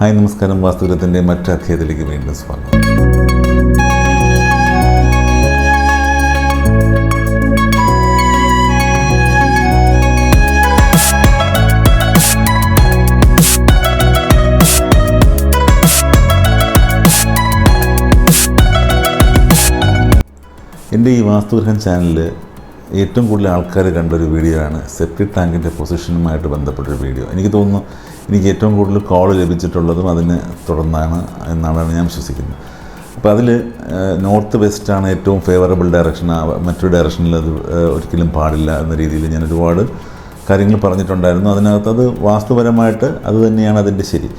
Hi നമസ്കാരം. വാസ്തുഗ്രഹത്തിന്റെ മറ്റു അധ്യായത്തിലേക്ക് വീണ്ടും സ്വാഗതം. എന്റെ ഈ വാസ്തുഗ്രഹം ചാനലിൽ ഏറ്റവും കൂടുതൽ ആൾക്കാർ കണ്ടൊരു വീഡിയോ ആണ് സെപ്റ്റിക് ടാങ്കിന്റെ പൊസിഷനുമായിട്ട് ബന്ധപ്പെട്ടൊരു വീഡിയോ. എനിക്ക് തോന്നുന്നു എനിക്ക് ഏറ്റവും കൂടുതൽ കോൾ ലഭിച്ചിട്ടുള്ളതും അതിനെ തുടർന്നാണ് എന്നാണ് ഞാൻ വിശ്വസിക്കുന്നത്. അപ്പോൾ അതിൽ നോർത്ത് വെസ്റ്റാണ് ഏറ്റവും ഫേവറബിൾ ഡയറക്ഷൻ മറ്റൊരു ഡയറക്ഷനിൽ അത് ഒരിക്കലും പാടില്ല എന്ന രീതിയിൽ ഞാൻ ഒരുപാട് കാര്യങ്ങൾ പറഞ്ഞിട്ടുണ്ടായിരുന്നു. അതിനകത്ത് അത് വാസ്തുപരമായിട്ട് അത് തന്നെയാണ് അതിന്റെ ശരി.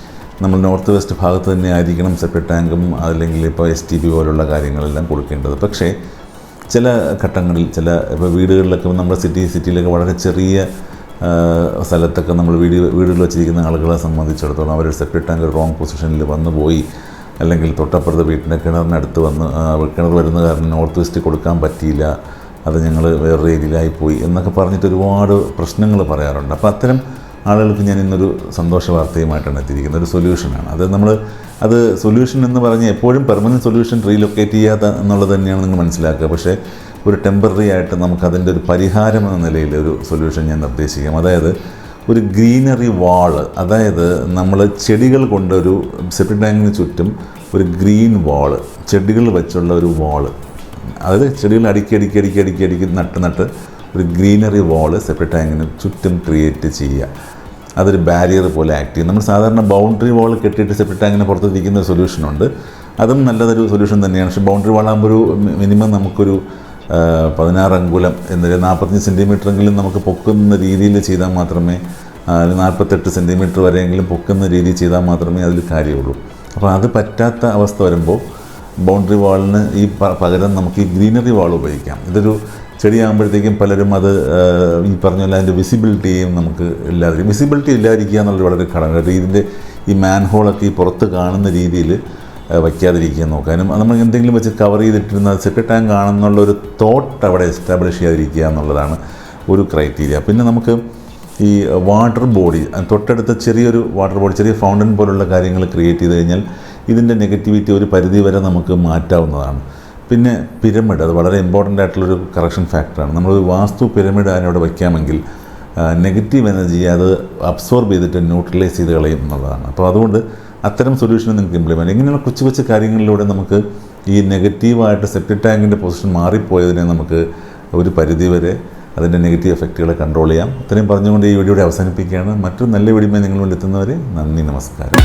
നമ്മൾ നോർത്ത് വെസ്റ്റ് ഭാഗത്ത് തന്നെ ആയിരിക്കണം സെപ്പറേറ്റ് ടാങ്കും അല്ലെങ്കിൽ ഇപ്പോൾ എസ് ടി പി പോലുള്ള കാര്യങ്ങളെല്ലാം കൊടുക്കേണ്ടത്. പക്ഷേ ചില ഘട്ടങ്ങളിൽ ചില ഇപ്പോൾ വീടുകളിലൊക്കെ നമ്മുടെ സിറ്റി സിറ്റിയിലൊക്കെ വളരെ ചെറിയ സ്ഥലത്തൊക്കെ നമ്മൾ വീട് വീടുകളിൽ വെച്ചിരിക്കുന്ന ആളുകളെ സംബന്ധിച്ചിടത്തോളം അവർ സെപ്പറേറ്റ് ടാങ്ക് റോങ് പൊസിഷനിൽ വന്നു പോയി. അല്ലെങ്കിൽ തൊട്ടപ്പുറത്ത് വീട്ടിന്റെ കിണറിനടുത്ത് വന്ന് കിണർ വരുന്ന കാരണം നോർത്ത് വെസ്റ്റ് കൊടുക്കാൻ പറ്റിയില്ല. അത് ഞങ്ങൾ വേറെ ഏരിയയിലായി പോയി എന്നൊക്കെ പറഞ്ഞിട്ട് ഒരുപാട് പ്രശ്നങ്ങൾ പറയാറുണ്ട്. അപ്പോൾ അത്തരം ആളുകൾക്ക് ഞാൻ ഇന്നൊരു സന്തോഷ വാർത്തയുമായിട്ടാണ് എത്തിയിരിക്കുന്നത്. ഒരു സൊല്യൂഷനാണ് അത് നമ്മൾ അത് സൊല്യൂഷൻ എന്ന് പറഞ്ഞ് എപ്പോഴും പെർമനന്റ് സൊല്യൂഷൻ റീലൊക്കേറ്റ് ചെയ്യാത്ത എന്നുള്ളത് തന്നെയാണ് നിങ്ങൾ മനസ്സിലാക്കുക. പക്ഷേ ഒരു ടെമ്പററി ആയിട്ട് നമുക്കതിന്റെ ഒരു പരിഹാരം എന്ന നിലയിൽ ഒരു സൊല്യൂഷൻ ഞാൻ നിർദ്ദേശിക്കാം. അതായത് ഒരു ഗ്രീനറി വാൾ അതായത് നമ്മൾ ചെടികൾ കൊണ്ടൊരു സെപ്റ്റിക് ടാങ്കിന് ചുറ്റും ഒരു ഗ്രീൻ വാൾ ചെടികൾ വെച്ചുള്ള ഒരു വാൾ അതായത് ചെടികൾ അടുക്കി അടുക്കി അടുക്കി അടുക്കി അടുക്കി നട്ട് നട്ട് ഒരു ഗ്രീനറി വാൾ സെപ്പറേറ്റ് ടാങ്കിന് ചുറ്റും ക്രിയേറ്റ് ചെയ്യുക. അതൊരു ബാരിയർ പോലെ ആക്ട് ചെയ്യും നമ്മൾ സാധാരണ ബൗണ്ടറി വാൾ കെട്ടിയിട്ട് സെപ്പറേറ്റ് ടാങ്കിന് പുറത്ത് ഇരിക്കുന്ന ഒരു സൊല്യൂഷനുണ്ട് അതും നല്ലതൊരു സൊല്യൂഷൻ തന്നെയാണ്. പക്ഷേ ബൗണ്ടറി വാളാകുമ്പോൾ ഒരു മിനിമം നമുക്കൊരു പതിനാറ് അങ്കുലം എന്നൊരു നാൽപ്പത്തഞ്ച് സെന്റിമീറ്ററെങ്കിലും നമുക്ക് പൊക്കുന്ന രീതിയിൽ ചെയ്താൽ മാത്രമേ അതിൽ നാൽപ്പത്തെട്ട് സെന്റിമീറ്റർ വരെയെങ്കിലും പൊക്കുന്ന രീതിയിൽ ചെയ്താൽ മാത്രമേ അതിൽ കാര്യമുള്ളൂ. അപ്പോൾ അത് പറ്റാത്ത അവസ്ഥ വരുമ്പോൾ ബൗണ്ടറി വാളിന് ഈ പകരം നമുക്ക് ഈ ഗ്രീനറി വാൾ ഉപയോഗിക്കാം. ഇതൊരു ചെടിയാകുമ്പോഴത്തേക്കും പലരും അത് ഈ പറഞ്ഞ പോലെ അതിന്റെ വിസിബിലിറ്റിയും നമുക്ക് ഇല്ലാതിരിക്കും. വിസിബിലിറ്റി ഇല്ലാതിരിക്കുക എന്നുള്ളത് വളരെ ഘടകം ഇതിന്റെ ഈ മാൻ ഹോളൊക്കെ ഈ പുറത്ത് കാണുന്ന രീതിയിൽ വയ്ക്കാതിരിക്കുക നോക്കാനും നമ്മൾ എന്തെങ്കിലും വെച്ച് കവർ ചെയ്തിട്ടിരുന്ന സെപ്റ്റ് ടാങ്ക് ആണെന്നുള്ള ഒരു തോട്ട് അവിടെ എസ്റ്റാബ്ലിഷ് ചെയ്യാതിരിക്കുക എന്നുള്ളതാണ് ഒരു ക്രൈറ്റീരിയ പിന്നെ നമുക്ക് ഈ വാട്ടർ ബോഡി തൊട്ടടുത്ത ചെറിയൊരു വാട്ടർ ബോഡി ചെറിയ ഫൗണ്ടൻ പോലുള്ള കാര്യങ്ങൾ ക്രിയേറ്റ് ചെയ്ത് കഴിഞ്ഞാൽ ഇതിന്റെ നെഗറ്റിവിറ്റി ഒരു പരിധി വരെ നമുക്ക് മാറ്റാവുന്നതാണ്. പിന്നെ പിരമിഡ് അത് വളരെ ഇമ്പോർട്ടന്റ് ആയിട്ടുള്ളൊരു കറക്ഷൻ ഫാക്ടറാണ് നമ്മളൊരു വാസ്തു പിരമിഡ് അതിനവിടെ വയ്ക്കാമെങ്കിൽ നെഗറ്റീവ് എനർജി അത് അബ്സോർബ് ചെയ്തിട്ട് ന്യൂട്രലൈസ് ചെയ്ത് കളയും എന്നുള്ളതാണ്. അപ്പോൾ അതുകൊണ്ട് അത്തരം സൊല്യൂഷൻ നിങ്ങൾക്ക് ഇംപ്ലിമെന്റ് ഇങ്ങനെയുള്ള കൊച്ചു കൊച്ചു കാര്യങ്ങളിലൂടെ നമുക്ക് ഈ നെഗറ്റീവായിട്ട് സെപ്റ്റിക് ടാങ്കിന്റെ പൊസിഷൻ മാറിപ്പോയതിനെ നമുക്ക് ഒരു പരിധിവരെ അതിന്റെ നെഗറ്റീവ് എഫക്റ്റുകളെ കൺട്രോൾ ചെയ്യാം. ഇത്രയും പറഞ്ഞുകൊണ്ട് ഈ വീഡിയോയുടെ അവസാനിപ്പിക്കുകയാണ്. മറ്റൊരു നല്ല വീഡിയോ നിങ്ങൾ മുന്നിൽ എത്തുന്നവരെ നന്ദി നമസ്കാരം.